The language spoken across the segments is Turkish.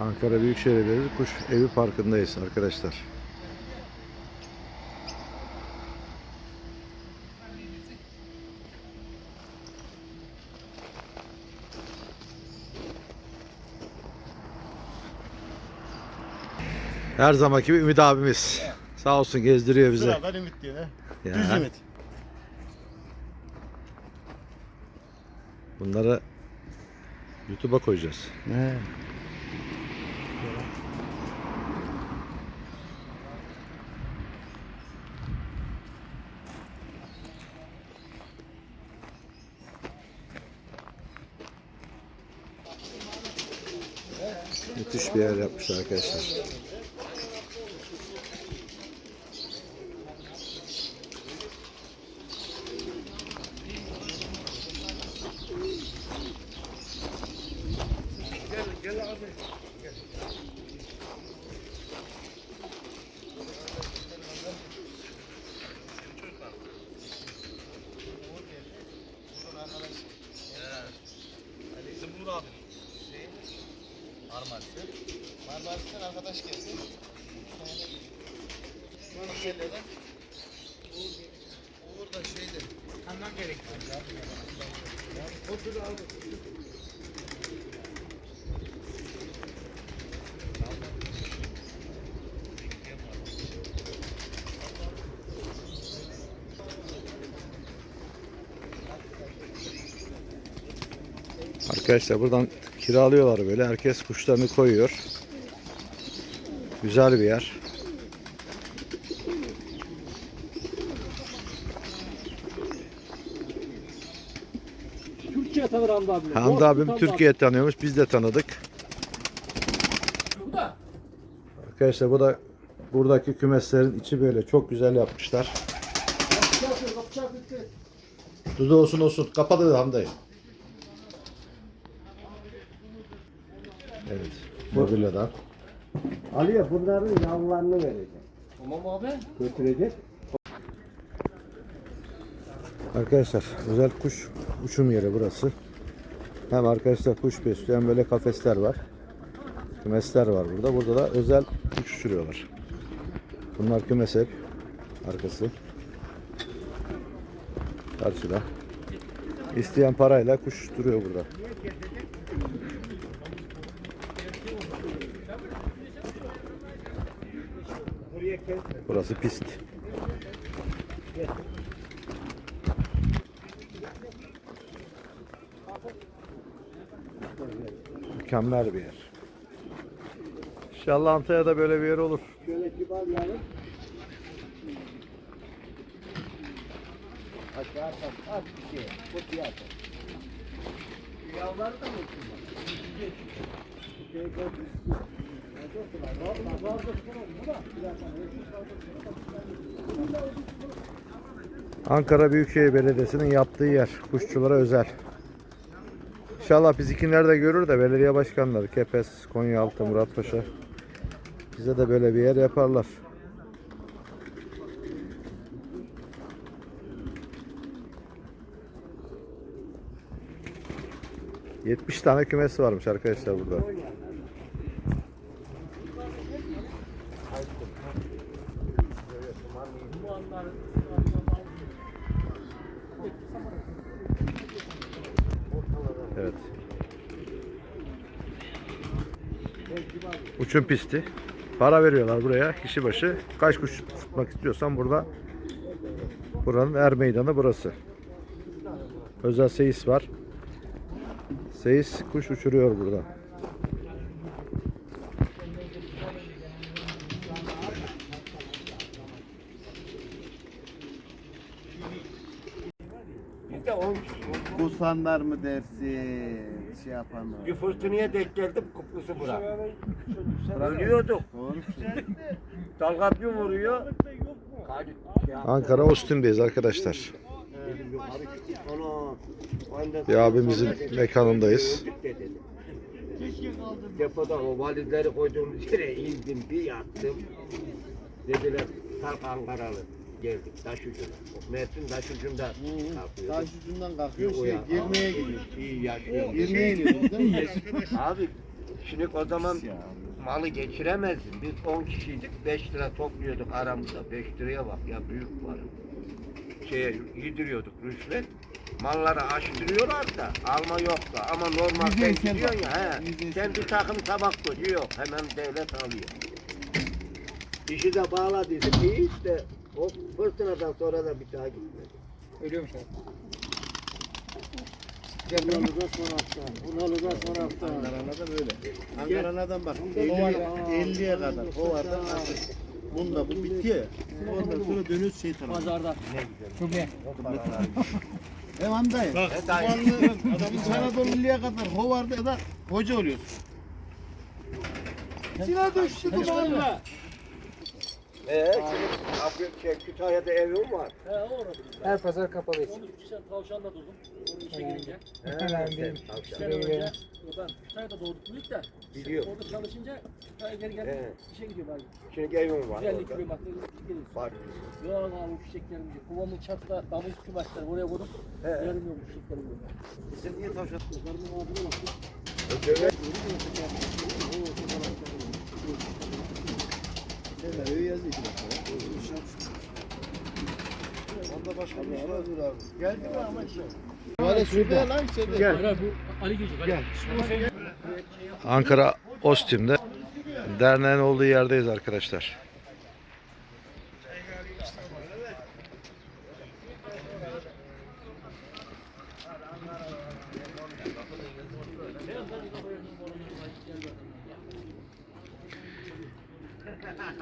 Ankara Büyükşehir Belediyesi Kuş Evi Parkı'ndayız arkadaşlar. Her zamanki gibi Ümit abimiz. Sağ olsun gezdiriyor bizi. Sıradan ümit diyor? Ya. Düz ümit. Bunları YouTube'a koyacağız. He. Müthiş bir yer yapmışlar arkadaşlar. Marmaris'ten arkadaş geldi. Şunu kelleden. Uğur, Uğur da şeydi. Kandan gerekiyor. Otur abi. Arkadaşlar buradan kiralıyorlar böyle. Herkes kuşlarını koyuyor. Güzel bir yer. Türkiye tanır Hamdi abi. Hamdi abim Türkiye tanıyormuş. Biz de tanıdık. Arkadaşlar bu da buradaki kümeslerin içi böyle çok güzel yapmışlar. Dudu olsun olsun. Kapadı Hamdi. Evet. Mobilyadan. Aliye bunların yavrularını verecek. Tamam abi. Götürecek. Arkadaşlar özel kuş uçum yeri burası. Hem arkadaşlar kuş besliyor hem böyle kafesler var. Kümesler var burada. Burada da özel kuş uçuruyorlar. Bunlar kümes hep. Arkası. Karşıda. İsteyen parayla kuş duruyor burada. Burası pist. Mükemmel bir yer. İnşallah Antalya'da böyle bir yer olur. Şöyle kibar yarın. Aşağı at, at bir şey. Kutuya at. Yavruları da mı? Şey Ankara Büyükşehir Belediyesi'nin yaptığı yer. Kuşçulara özel. İnşallah bizimkiler de görür de belediye başkanları Kepez, Konyaaltı, Muratpaşa bize de böyle bir yer yaparlar. ...70 tane kümesi varmış arkadaşlar burada. Evet. Uçum pisti. Para veriyorlar buraya kişi başı. Kaç kuş tutmak istiyorsan burada buranın er meydanı burası. Özel seyis var. Seyis kuş uçuruyor burada. Kusanlar mı dersin? Şey yapanlar. Bir fırtınaya denk geldim kuplusu bura. Ölüyorduk. Doğru. Dalga bir vuruyor. Ankara Ostim'deyiz arkadaşlar. Bir abimizin mekanındayız. Depoda o valizleri koyduğumuz yere indim bir yattım. Dediler kalk Ankaralı. Geldik taş ucuna. Mersin taş ucunda kalkıyor. Taş ucundan kalkıyor. Şey, girmeye gidiyor. İyi yaşıyor. Girmeye gidiyor değil mi? Abi Şimdi o zaman malı geçiremezdin. Biz 10 kişiydik. 5 lira topluyorduk aramızda. 5 liraya bak ya büyük para. Şeye yediriyorduk rüşvet. Malları açtırıyorlar da alma yok da ama normal sen gidiyorsun ya he, sen bir takım tabak koy yok hemen devlet alıyor. İşi de bağladıydık iyi işte o fırtınadan sonra da bir daha gitmedi. Ölüyormuş abi. Bunalı da son hafta. Bunalı da son hafta. Ankara'na da böyle. Ankara'dan bak 50'ye 50'ye kadar o vardı nasıl? Bunda bu bitiyor ya. Ondan sonra dönüş şey tarafı. Pazarda. Çok iyi. Devam dayı. Bak İç Anadolu'ya kadar hovarda ya da hoca oluyorsun. Sina düştü bu Eee şimdi şey, Kütahya'da evim var. He orada. Her pazar kapalıyız. 13 sen tavşan da durdum. Onun işe girince. He, Ben tavşan. Sen önce ben Kütahya'da doğduk büyük de. Biliyorum. Orada çalışınca Kütahya'ya geri geldim. He. İşe gidiyorum abi. Şimdi evim var 50 orada. kilometre geliyoruz. Var. Yok abi fişeklerimizi. Kovamın çatıda damız kümaçları oraya koydum. He. Yarım yok fişeklerimi. Sen niye tavşan? Yukarının ağzına baktım. Döve- Onda başka bir şey abi. Geldi mi ama işte. Ankara Ostim'de derneğin olduğu yerdeyiz arkadaşlar.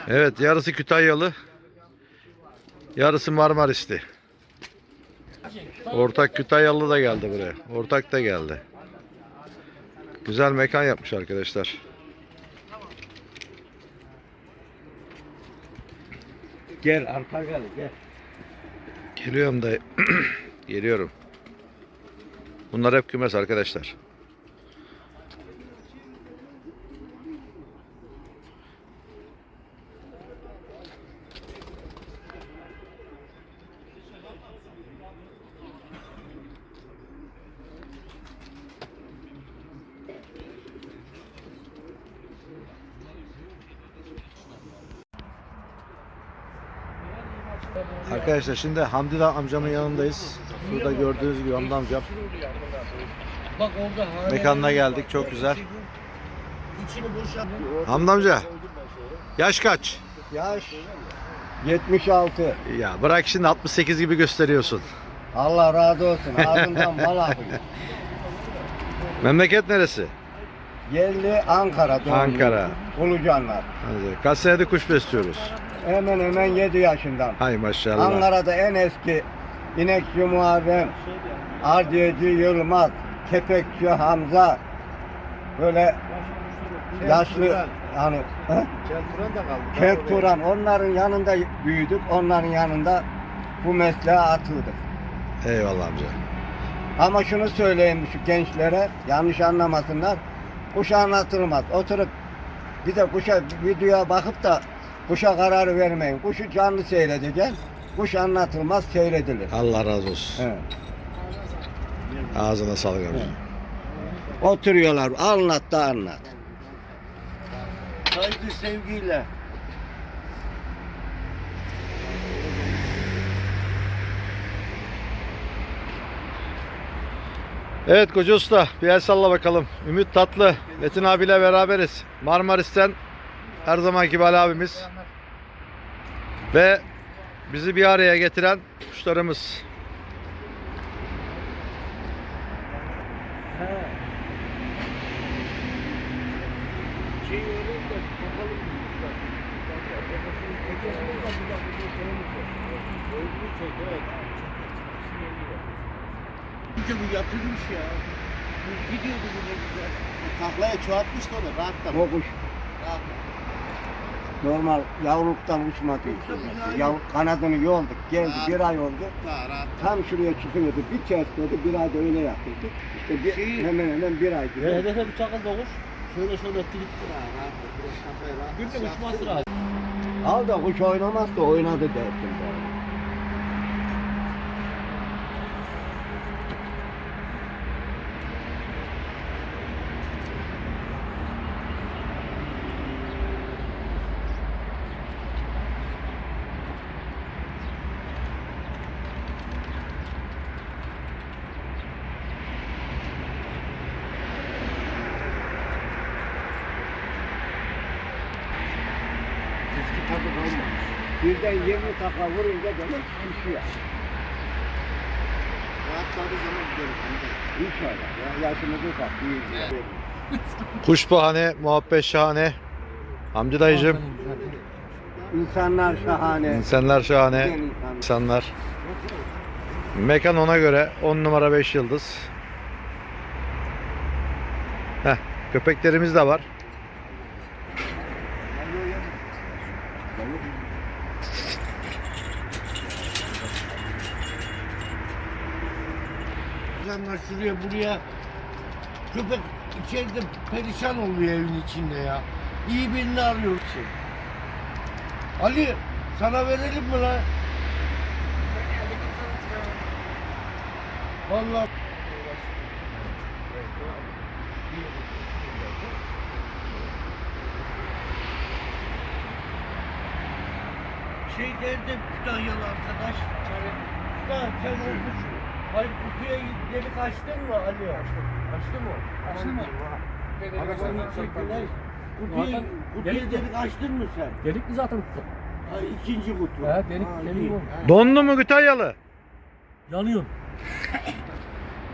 Evet yarısı Kütahyalı. Yarısı Marmarisli. Ortak Kütahyalı da geldi buraya. Ortak da geldi. Güzel mekan yapmış arkadaşlar. Gel arka gel gel. Geliyorum da geliyorum. Bunlar hep kümes arkadaşlar. Arkadaşlar şimdi Hamdi Dağ amcamın yanındayız. Şurada gördüğünüz gibi Hamdi amcam. Bak orada hala. Mekanına geldik çok güzel. İçini boşalt. Hamdi amca yaş kaç? Yaş 76. Ya bırak şimdi 68 gibi gösteriyorsun. Allah razı olsun. Ağzından bal akıyor. Memleket neresi? Yerli Ankara. Ankara. Ulucanlar. Kaç senedir kuş besliyoruz? Hemen hemen 7 yaşından. Hay maşallah. Ankara'da en eski İnekçi Muharrem, Ardiyeci Yılmaz, Kepekçi Hamza böyle yaşlı yani he? Kelturan da kaldı. Kel Turan onların yanında büyüdük. Onların yanında bu mesleğe atıldık. Eyvallah amca. Ama şunu söyleyeyim şu gençlere yanlış anlamasınlar. Kuş anlatılmaz. Oturup bir de kuşa videoya bakıp da kuşa karar vermeyin. Kuşu canlı seyredeceksin. Kuş anlatılmaz seyredilir. Allah razı olsun. Evet. Ağzına sağlık amca. Oturuyorlar anlat da anlat. Saygı sevgiyle. Evet Koca Usta bir el salla bakalım. Ümit Tatlı, Metin abiyle beraberiz. Marmaris'ten her zamanki gibi Ali abimiz. Ve bizi bir araya getiren kuşlarımız. Çünkü bu yatırmış ya. Bu gidiyordu bu ne güzel. Taklaya çoğaltmış da onu rahatla. O kuş Rahat. Normal yavruluktan uçmadı. Yav, kanadını yolduk. Geldi bir ay oldu. Daha rahat. Tam şuraya çıkıyordu. Bir kesmedi. Bir ayda öyle yaptırdık. İşte bir, Şey- hemen hemen bir ay gidiyor. hedefe bir çakal doğuş. Şöyle şöyle etti gitti. Bir de uçması lazım. Al da kuş oynamaz da oynadı dersin. bana. Birden 20 taka vurunca demek pişiyor. Rahatladığı zaman güzel. İnşallah. Ya yaşımızı tak. büyük. Kuş bahane, muhabbet şahane. Hamdi dayıcım. İnsanlar şahane. İnsanlar şahane. İnsanlar. Mekan ona göre 10 numara 5 yıldız. Heh, köpeklerimiz de var. İnsanlar şuraya buraya köpek içeride perişan oluyor evin içinde ya. İyi birini arıyoruz. Ali sana verelim mi lan? Vallahi şey derdi Kütahyalı arkadaş. Usta sen. Hayır kutuya delik açtın mı Ali? Açtım. Açtı mı? Açtın mı? Arabanın çektiler. Kutuya, kutuya delik- delik açtın mı sen? Delik mi zaten kutu? Ha, ikinci kutu. He delik Ha, delik oldu. Donlu mu Gütalyalı? Yanıyor.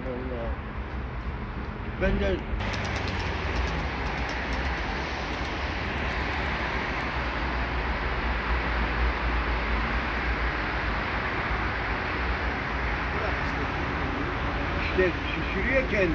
Allah. Ben de İşte şişiriyor kendi.